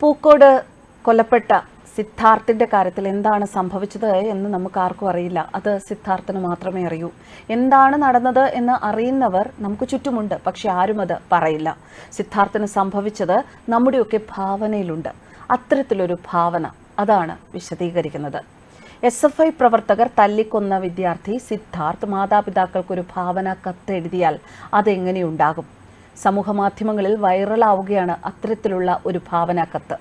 പൂക്കോട് കൊല്ലപ്പെട്ട സിദ്ധാർത്ഥിന്റെ കാര്യത്തിൽ എന്താണ് സംഭവിച്ചത് എന്ന് നമുക്ക് ആർക്കും അറിയില്ല. അത് സിദ്ധാർത്ഥന് മാത്രമേ അറിയൂ. എന്താണ് നടന്നത് എന്ന് അറിയുന്നവർ നമുക്ക് ചുറ്റുമുണ്ട്. പക്ഷെ ആരും അത് പറയില്ല. സിദ്ധാർത്ഥന് സംഭവിച്ചത് നമ്മുടെയൊക്കെ ഭാവനയിലുണ്ട്. അത്തരത്തിലൊരു ഭാവന അതാണ് വിശദീകരിക്കുന്നത്. എസ് എഫ് ഐ പ്രവർത്തകർ തല്ലിക്കൊന്ന വിദ്യാർത്ഥി സിദ്ധാർത്ഥ് മാതാപിതാക്കൾക്കൊരു ഭാവന കത്ത് എഴുതിയാൽ അതെങ്ങനെയുണ്ടാകും സമൂഹ മാധ്യമങ്ങളിൽ വൈറലാവുകയാണ് അത്തരത്തിലുള്ള ഒരു ഭാവന കത്ത്.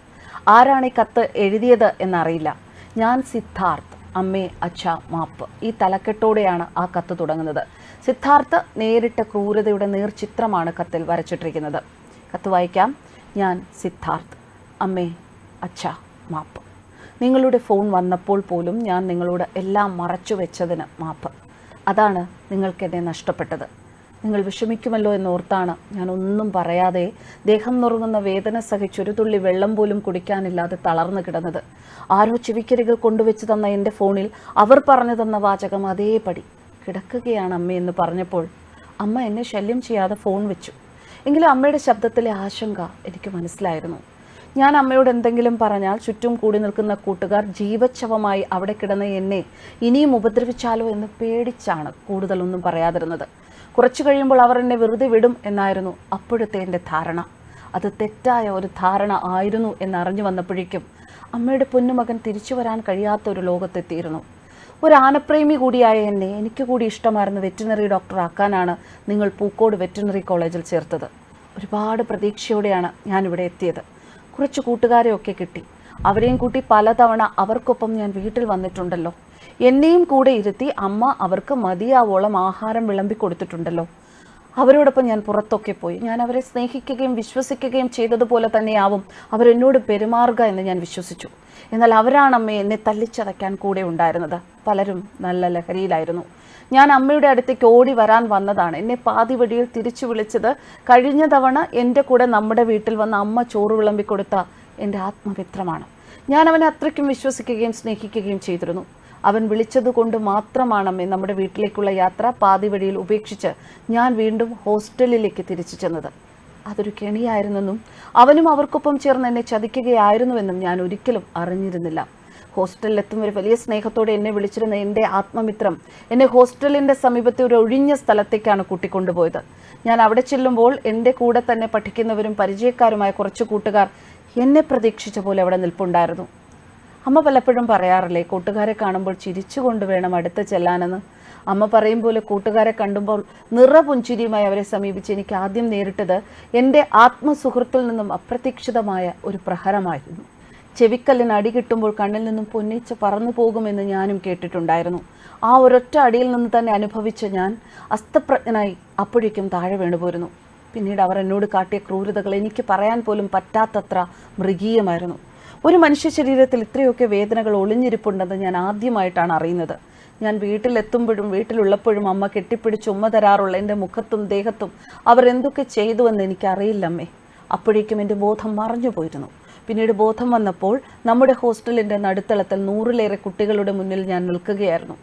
ആരാണ് ഈ കത്ത് എഴുതിയത് എന്നറിയില്ല. ഞാൻ സിദ്ധാർത്ഥ് അമ്മേ അച്ഛ മാപ്പ്. ഈ തലക്കെട്ടോടെയാണ് ആ കത്ത് തുടങ്ങുന്നത്. സിദ്ധാർത്ഥ് നേരിട്ട ക്രൂരതയുടെ നേർചിത്രമാണ് കത്തിൽ വരച്ചിട്ടിരിക്കുന്നത്. കത്ത് വായിക്കാം. ഞാൻ സിദ്ധാർത്ഥ് അമ്മേ അച്ഛ മാപ്പ്. നിങ്ങളുടെ ഫോൺ വന്നപ്പോൾ പോലും ഞാൻ നിങ്ങളോട് എല്ലാം മറച്ചു വെച്ചതിന് മാപ്പ്. അതാണ് നിങ്ങൾക്കെന്നെ നഷ്ടപ്പെട്ടത്. നിങ്ങൾ വിഷമിക്കുമല്ലോ എന്നോർത്താണ്. ഞാൻ ഒന്നും പറയാതെ ദേഹം നുറുങ്ങുന്ന വേദന സഹിച്ചൊരു തുള്ളി വെള്ളം പോലും കുടിക്കാനില്ലാതെ തളർന്നു കിടന്നത്. ആരോ ചെവിക്കരികൾ കൊണ്ടുവച്ച് തന്ന എന്റെ ഫോണിൽ അവർ പറഞ്ഞു തന്ന വാചകം അതേപടി. കിടക്കുകയാണ് അമ്മയെന്ന് പറഞ്ഞപ്പോൾ അമ്മ എന്നെ ശല്യം ചെയ്യാതെ ഫോൺ വെച്ചു. എങ്കിലും അമ്മയുടെ ശബ്ദത്തിലെ ആശങ്ക എനിക്ക് മനസ്സിലായിരുന്നു. ഞാൻ അമ്മയോട് എന്തെങ്കിലും പറഞ്ഞാൽ ചുറ്റും കൂടി നിൽക്കുന്ന കൂട്ടുകാർ ജീവച്ഛവമായി അവിടെ കിടന്ന എന്നെ ഇനിയും ഉപദ്രവിച്ചാലോ എന്ന് പേടിച്ചാണ് കൂടുതലൊന്നും പറയാതിരുന്നത്. കുറച്ചു കഴിയുമ്പോൾ അവർ എന്നെ വെറുതെ വിടും എന്നായിരുന്നു അപ്പോഴത്തെ എന്റെ ധാരണ. അത് തെറ്റായ ഒരു ധാരണ ആയിരുന്നു എന്നറിഞ്ഞു വന്നപ്പോഴേക്കും അമ്മയുടെ പൊന്നുമകൻ തിരിച്ചു വരാൻ കഴിയാത്ത ഒരു ലോകത്തെത്തിയിരുന്നു. ഒരു ആനപ്രേമി കൂടിയായ എന്നെ എനിക്ക് കൂടി ഇഷ്ടമായിരുന്ന വെറ്റിനറി ഡോക്ടറാക്കാനാണ് നിങ്ങൾ പൂക്കോട് വെറ്റിനറി കോളേജിൽ ചേർത്തത്. ഒരുപാട് പ്രതീക്ഷയോടെയാണ് ഞാനിവിടെ എത്തിയത്. കുറച്ച് കൂട്ടുകാരെയൊക്കെ കിട്ടി. അവരെയും കൂട്ടി പലതവണ അവർക്കൊപ്പം ഞാൻ വീട്ടിൽ വന്നിട്ടുണ്ടല്ലോ. എന്നെയും കൂടെ ഇരുത്തി അമ്മ അവർക്ക് മതിയാവോളം ആഹാരം വിളമ്പി കൊടുത്തിട്ടുണ്ടല്ലോ. അവരോടൊപ്പം ഞാൻ പുറത്തൊക്കെ പോയി. ഞാൻ അവരെ സ്നേഹിക്കുകയും വിശ്വസിക്കുകയും ചെയ്തതുപോലെ തന്നെയാവും അവരെന്നോട് പെരുമാറുക എന്ന് ഞാൻ വിശ്വസിച്ചു. എന്നാൽ അവരാണ് എന്നെ തല്ലിച്ചതയ്ക്കാൻ കൂടെ ഉണ്ടായിരുന്നത്. പലരും നല്ല ലഹരിയിലായിരുന്നു. ഞാൻ അമ്മയുടെ അടുത്തേക്ക് ഓടി വരാൻ വന്നതാണ്. എന്നെ പാതി വഴിയിൽ തിരിച്ചു വിളിച്ചത് കഴിഞ്ഞ തവണ എന്റെ കൂടെ നമ്മുടെ വീട്ടിൽ വന്ന അമ്മ ചോറ് വിളമ്പിക്കൊടുത്ത എന്റെ ആത്മമിത്രമാണ് ഞാൻ അവനെ അത്രയ്ക്കും വിശ്വസിക്കുകയും സ്നേഹിക്കുകയും ചെയ്തിരുന്നു. അവൻ വിളിച്ചതുകൊണ്ട് മാത്രമാണ് അമ്മേ നമ്മുടെ വീട്ടിലേക്കുള്ള യാത്ര പാതി വഴിയിൽ ഉപേക്ഷിച്ച് ഞാൻ വീണ്ടും ഹോസ്റ്റലിലേക്ക് തിരിച്ചു ചെന്നത്. അതൊരു കെണിയായിരുന്നെന്നും അവനും അവർക്കൊപ്പം ചേർന്ന് എന്നെ ചതിക്കുകയായിരുന്നുവെന്നും ഞാൻ ഒരിക്കലും അറിഞ്ഞിരുന്നില്ല. ഹോസ്റ്റലിലെത്തും ഒരു വലിയ സ്നേഹത്തോടെ എന്നെ വിളിച്ചിരുന്ന എന്റെ ആത്മമിത്രം എന്നെ ഹോസ്റ്റലിന്റെ സമീപത്തെ ഒരു ഒഴിഞ്ഞ സ്ഥലത്തേക്കാണ് കൂട്ടിക്കൊണ്ടുപോയത്. ഞാൻ അവിടെ ചെല്ലുമ്പോൾ എന്റെ കൂടെ തന്നെ പഠിക്കുന്നവരും പരിചയക്കാരുമായ കുറച്ച് കൂട്ടുകാർ എന്നെ പ്രതീക്ഷിച്ച പോലെ അവിടെ നിൽപ്പുണ്ടായിരുന്നു. അമ്മ പലപ്പോഴും പറയാറില്ലേ കൂട്ടുകാരെ കാണുമ്പോൾ ചിരിച്ചുകൊണ്ട് വേണം അടുത്ത് ചെല്ലാനെന്ന്. അമ്മ പറയും പോലെ കൂട്ടുകാരെ കണ്ടുമ്പോൾ നിറപുഞ്ചിരിയുമായി അവരെ സമീപിച്ച് എനിക്ക് ആദ്യം നേരിട്ടത് എന്റെ ആത്മസുഹൃത്തിൽ നിന്നും അപ്രതീക്ഷിതമായ ഒരു പ്രഹരമായിരുന്നു. ചെവിക്കല്ലിന് അടി കിട്ടുമ്പോൾ കണ്ണിൽ നിന്നും പൊന്നിച്ച് പറന്നു പോകുമെന്ന് ഞാനും കേട്ടിട്ടുണ്ടായിരുന്നു. ആ ഒരൊറ്റ അടിയിൽ നിന്ന് തന്നെ അനുഭവിച്ച ഞാൻ അസ്തപ്രജ്ഞനായി അപ്പോഴേക്കും താഴെ വീണുപോരുന്നു പിന്നീട് അവർ എന്നോട് കാട്ടിയ ക്രൂരതകൾ എനിക്ക് പറയാൻ പോലും പറ്റാത്തത്ര മൃഗീയമായിരുന്നു. ഒരു മനുഷ്യ ശരീരത്തിൽ ഇത്രയൊക്കെ വേദനകൾ ഒളിഞ്ഞിരിപ്പുണ്ടെന്ന് ഞാൻ ആദ്യമായിട്ടാണ് അറിയുന്നത്. ഞാൻ വീട്ടിലെത്തുമ്പോഴും വീട്ടിലുള്ളപ്പോഴും അമ്മ കെട്ടിപ്പിടിച്ച് ഉമ്മ തരാറുള്ള എന്റെ മുഖത്തും ദേഹത്തും അവർ എന്തൊക്കെ ചെയ്തുവെന്ന് എനിക്കറിയില്ലമ്മേ. അപ്പോഴേക്കും എന്റെ ബോധം മറഞ്ഞു പോയിരുന്നു. പിന്നീട് ബോധം വന്നപ്പോൾ നമ്മുടെ ഹോസ്റ്റലിന്റെ നടുത്തളത്തിൽ നൂറിലേറെ കുട്ടികളുടെ മുന്നിൽ ഞാൻ നിൽക്കുകയായിരുന്നു.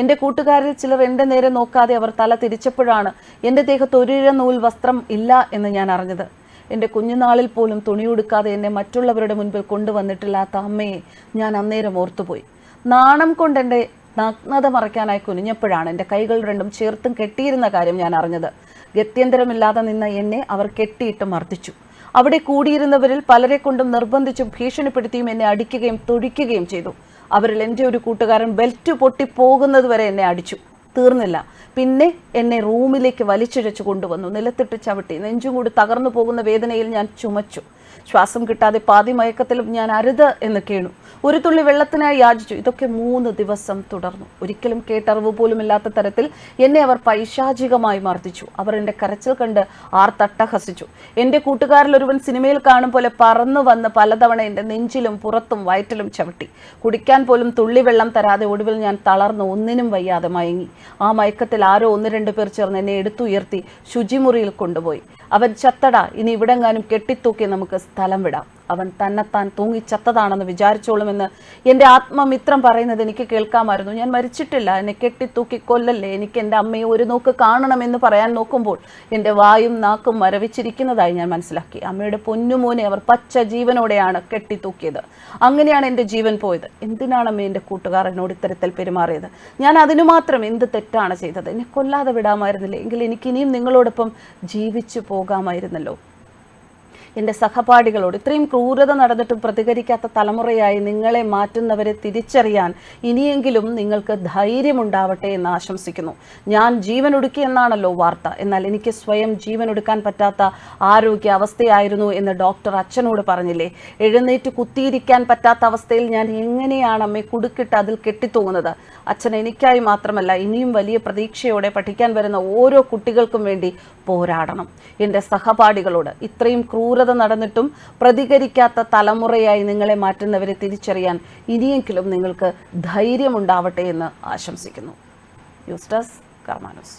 എന്റെ കൂട്ടുകാരിൽ ചിലർ എന്റെ നേരെ നോക്കാതെ അവർ തല തിരിച്ചപ്പോഴാണ് എന്റെ ദേഹത്ത് ഒരിഴ നൂൽ വസ്ത്രം ഇല്ല എന്ന് ഞാൻ അറിഞ്ഞത്. എന്റെ കുഞ്ഞുനാളിൽ പോലും തുണിയുടുക്കാതെ എന്നെ മറ്റുള്ളവരുടെ മുൻപിൽ കൊണ്ടുവന്നിട്ടില്ലാത്ത അമ്മയെ ഞാൻ അന്നേരം ഓർത്തുപോയി. നാണം കൊണ്ട് എന്റെ നഗ്നത മറയ്ക്കാനായി കുനിഞ്ഞപ്പോഴാണ് എന്റെ കൈകൾ രണ്ടും ചേർത്തും കെട്ടിയിരുന്ന കാര്യം ഞാൻ അറിഞ്ഞത്. ഗത്യന്തരമില്ലാതെ നിന്ന എന്നെ അവർ കെട്ടിയിട്ട് മർദ്ദിച്ചു. അവിടെ കൂടിയിരുന്നവരിൽ പലരെ കൊണ്ടും നിർബന്ധിച്ചും ഭീഷണിപ്പെടുത്തിയും എന്നെ അടിക്കുകയും തൊഴിക്കുകയും ചെയ്തു. അവരിൽ എന്റെ ഒരു കൂട്ടുകാരൻ ബെൽറ്റ് പൊട്ടി പോകുന്നതുവരെ എന്നെ അടിച്ചു. തീർന്നില്ല. പിന്നെ എന്നെ റൂമിലേക്ക് വലിച്ചിഴച്ചു കൊണ്ടുവന്നു. നിലത്തിട്ട് ചവിട്ടി. നെഞ്ചും കൂടി തകർന്നു പോകുന്ന വേദനയിൽ ഞാൻ ചുമച്ചു. ശ്വാസം കിട്ടാതെ പാതി മയക്കത്തിലും ഞാൻ അരുത് എന്ന് കേണു. ഒരു തുള്ളി വെള്ളത്തിനായി യാചിച്ചു. ഇതൊക്കെ മൂന്ന് ദിവസം തുടർന്നു. ഒരിക്കലും കേട്ടറിവ് പോലുമില്ലാത്ത തരത്തിൽ എന്നെ അവർ പൈശാചികമായി മർദ്ദിച്ചു. അവർ എന്റെ കരച്ചിൽ കണ്ട് ആർ തട്ടഹസിച്ചു എന്റെ കൂട്ടുകാരിൽ ഒരുവൻ സിനിമയിൽ കാണും പോലെ പറന്നു വന്ന് പലതവണ എന്റെ നെഞ്ചിലും പുറത്തും വയറ്റിലും ചവിട്ടി. കുടിക്കാൻ പോലും തുള്ളി വെള്ളം തരാതെ ഒടുവിൽ ഞാൻ തളർന്നു ഒന്നിനും വയ്യാതെ മയങ്ങി. ആ മയക്കത്തിൽ ആരോ ഒന്ന് രണ്ട് പേർ ചേർന്ന് എന്നെ എടുത്തുയർത്തി ശുചിമുറിയിൽ കൊണ്ടുപോയി. അവൻ ചത്തട ഇനി ഇവിടെങ്ങാനും കെട്ടിത്തൂക്കി നമുക്ക് സ്ഥലം വിടാം. അവൻ തന്നെത്താൻ തൂങ്ങിച്ചത്തതാണെന്ന് വിചാരിച്ചോളുമെന്ന് എന്റെ ആത്മമിത്രം പറയുന്നത് എനിക്ക് കേൾക്കാമായിരുന്നു. ഞാൻ മരിച്ചിട്ടില്ല. എന്നെ കെട്ടിത്തൂക്കി കൊല്ലല്ലേ? എനിക്ക് എന്റെ അമ്മയെ ഒരു നോക്ക് കാണണമെന്ന് പറയാൻ നോക്കുമ്പോൾ എന്റെ വായും നാക്കും മരവിച്ചിരിക്കുന്നതായി ഞാൻ മനസ്സിലാക്കി. അമ്മയുടെ പൊന്നുമോനെ അവർ പച്ച ജീവനോടെയാണ് കെട്ടിത്തൂക്കിയത്. അങ്ങനെയാണ് എന്റെ ജീവൻ പോയത്. എന്തിനാണ് അമ്മ എന്റെ കൂട്ടുകാർ എന്നോട് ഇത്തരത്തിൽ പെരുമാറിയത്? ഞാൻ അതിനു മാത്രം എന്ത് തെറ്റാണ് ചെയ്തത്? എന്നെ കൊല്ലാതെ വിടാമായിരുന്നില്ലേ? എങ്കിൽ എനിക്കിനിയും നിങ്ങളോടൊപ്പം ജീവിച്ചു പോകാമായിരുന്നല്ലോ. എന്റെ സഹപാഠികളോട് ഇത്രയും ക്രൂരത നടന്നിട്ടും പ്രതികരിക്കാത്ത തലമുറയായി നിങ്ങളെ മാറ്റുന്നവരെ തിരിച്ചറിയാൻ ഇനിയെങ്കിലും നിങ്ങൾക്ക് ധൈര്യമുണ്ടാവട്ടെ എന്ന് ആശംസിക്കുന്നു. ഞാൻ ജീവൻ ഒടുക്കി എന്നാണല്ലോ വാർത്ത. എന്നാൽ എനിക്ക് സ്വയം ജീവൻ ഒടുക്കാൻ പറ്റാത്ത ആരോഗ്യ അവസ്ഥയായിരുന്നു എന്ന് ഡോക്ടർ അച്ഛനോട് പറഞ്ഞില്ലേ? എഴുന്നേറ്റ് കുത്തിയിരിക്കാൻ പറ്റാത്ത അവസ്ഥയിൽ ഞാൻ എങ്ങനെയാണ് അമ്മയെ കുടുക്കിട്ട് അതിൽ കെട്ടിത്തൂങ്ങുന്നത്? അച്ഛൻ എനിക്കായി മാത്രമല്ല ഇനിയും വലിയ പ്രതീക്ഷയോടെ പഠിക്കാൻ വരുന്ന ഓരോ കുട്ടികൾക്കും വേണ്ടി പോരാടണം. എന്റെ സഹപാഠികളോട് ഇത്രയും ക്രൂരത നടന്നിട്ടും പ്രതികരിക്കാത്ത തലമുറയായി നിങ്ങളെ മാറ്റുന്നവരെ തിരിച്ചറിയാൻ ഇനിയെങ്കിലും നിങ്ങൾക്ക് ധൈര്യമുണ്ടാവട്ടെ എന്ന് ആശംസിക്കുന്നു. News desk കർമാനോസ്